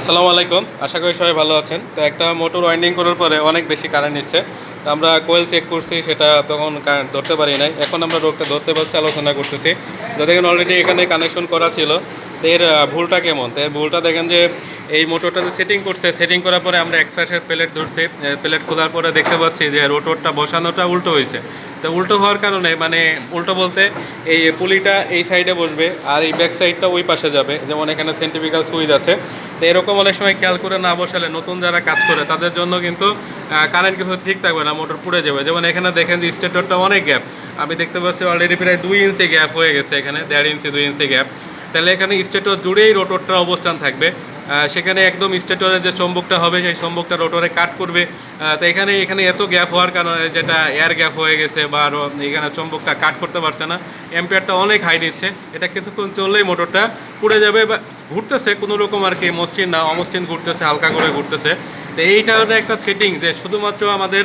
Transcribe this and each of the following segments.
আসসালামু আলাইকুম। আশা করি সবাই ভালো আছেন। তো একটা মোটর ওয়াইন্ডিং করার পরে অনেক বেশি কারেন্ট নিচ্ছে। তো আমরা কোয়েল চেক করছি, সেটা তখন কারেন্ট ধরতে পারি নাই। এখন আমরা রোগটা ধরতে পারছি, আলোচনা করতেছি। যাতে অলরেডি এখানে কানেকশন করা ছিল তো এর ভুলটা কেমন? তো এর ভুলটা দেখেন যে এই মোটরটা যে সেটিং করছে সেটিং করার পরে আমরা এক প্লেট ধরছি প্লেট খোলার পরে দেখতে পাচ্ছি যে রোটরটা বসানোটা উল্টো হয়েছে। তো উল্টো হওয়ার কারণে মানে উল্টো বলতে এই পুলিটা এই সাইডে বসবে আর এই ব্যাক সাইডটা ওই পাশে যাবে। যেমন এখানে সেন্টিফিক্যাল সুইচ আছে। তো এরকম অনেক সময় খেয়াল করে না বসালে নতুন যারা কাজ করে, তাদের জন্য কিন্তু কারেন্ট কিন্তু ঠিক থাকবে না মোটর পুড়ে যাবে। যেমন এখানে দেখেন যে স্টেটরটা অনেক গ্যাপ আমি দেখতে পাচ্ছি অলরেডি প্রায় দুই ইঞ্চি গ্যাপ হয়ে গেছে এখানে, দেড় ইঞ্চি দুই ইঞ্চি গ্যাপ তাহলে এখানে স্টেটর জুড়েই রোটরটার অবস্থান থাকবে। সেখানে একদম স্টেটরের যে চম্বুকটা হবে, সেই চম্বুকটা রোটরে কাট করবে। তো এখানে এখানে এত গ্যাপ হওয়ার কারণে যেটা এয়ার গ্যাপ হয়ে গেছে বা এখানে চম্বুকটা কাট করতে পারছে না এম্পিয়ারটা অনেক হাই নিচ্ছে এটা কিছুক্ষণ চললেই মোটরটা পুড়ে যাবে বা ঘুরতেছে, কোনো রকম আর কি, মসৃণ না, অমসৃণ ঘুরতেছে, হালকা করে ঘুরতেছে। তো এইটা হলো একটা সেটিং যে শুধুমাত্র আমাদের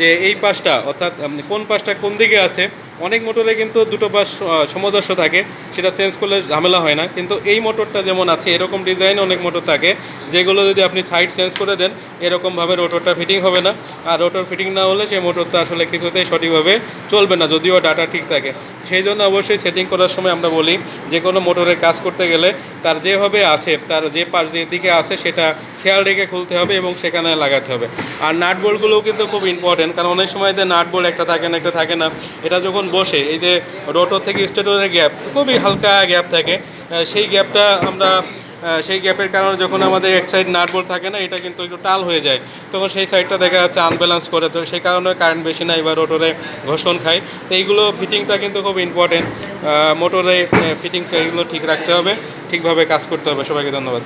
যে এই পাশটা, অর্থাৎ কোন পাশটা কোন দিকে আছে অনেক মোটরে কিন্তু দুটো পাশ সমদর্শ থাকে, সেটা চেঞ্জ করলে ঝামেলা হয় না। কিন্তু এই মোটরটা যেমন আছে, এরকম ডিজাইন অনেক মোটর থাকে, যেগুলো যদি আপনি সাইড চেঞ্জ করে দেন, এরকমভাবে রোটরটা ফিটিং হবে না। আর রোটর ফিটিং না হলে সেই মোটরটা আসলে কিছুতেই সঠিকভাবে চলবে না, যদিও ডাটা ঠিক থাকে। সেই জন্য অবশ্যই সেটিং করার সময় আমরা বলি, যে কোনো মোটরের কাজ করতে গেলে তার যেভাবে আছে, তার যে পাশ যেদিকে আছে, সেটা খেয়াল রেখে খুলতে হবে এবং সেখানে লাগাতে হবে। আর নাট বোল্টগুলোও কিন্তু খুব ইম্পর্টেন্ট কারণ অনেক সময় যে নাট বোল্ট একটা থাকে না, একটা থাকে না। এটা যখন বসে, এই যে রোটর থেকে স্টেটরের গ্যাপ, খুবই হালকা গ্যাপ থাকে। সেই গ্যাপটা আমরা সেই গ্যাপের কারণে যখন আমাদের এক সাইড নাট বোল্ট থাকে না, এটা কিন্তু একটু টাল হয়ে যায়। তখন সেই সাইডটা দেখা যাচ্ছে আনব্যালেন্স করে, তো সেই কারণে কারেন্ট বেশি নাই বা রোটরে ঘর্ষণ খায়। তো এইগুলো ফিটিংটা কিন্তু খুব ইম্পর্টেন্ট মোটরে ফিটিংটা এগুলো ঠিক রাখতে হবে, ঠিকভাবে কাজ করতে হবে। সবাইকে ধন্যবাদ।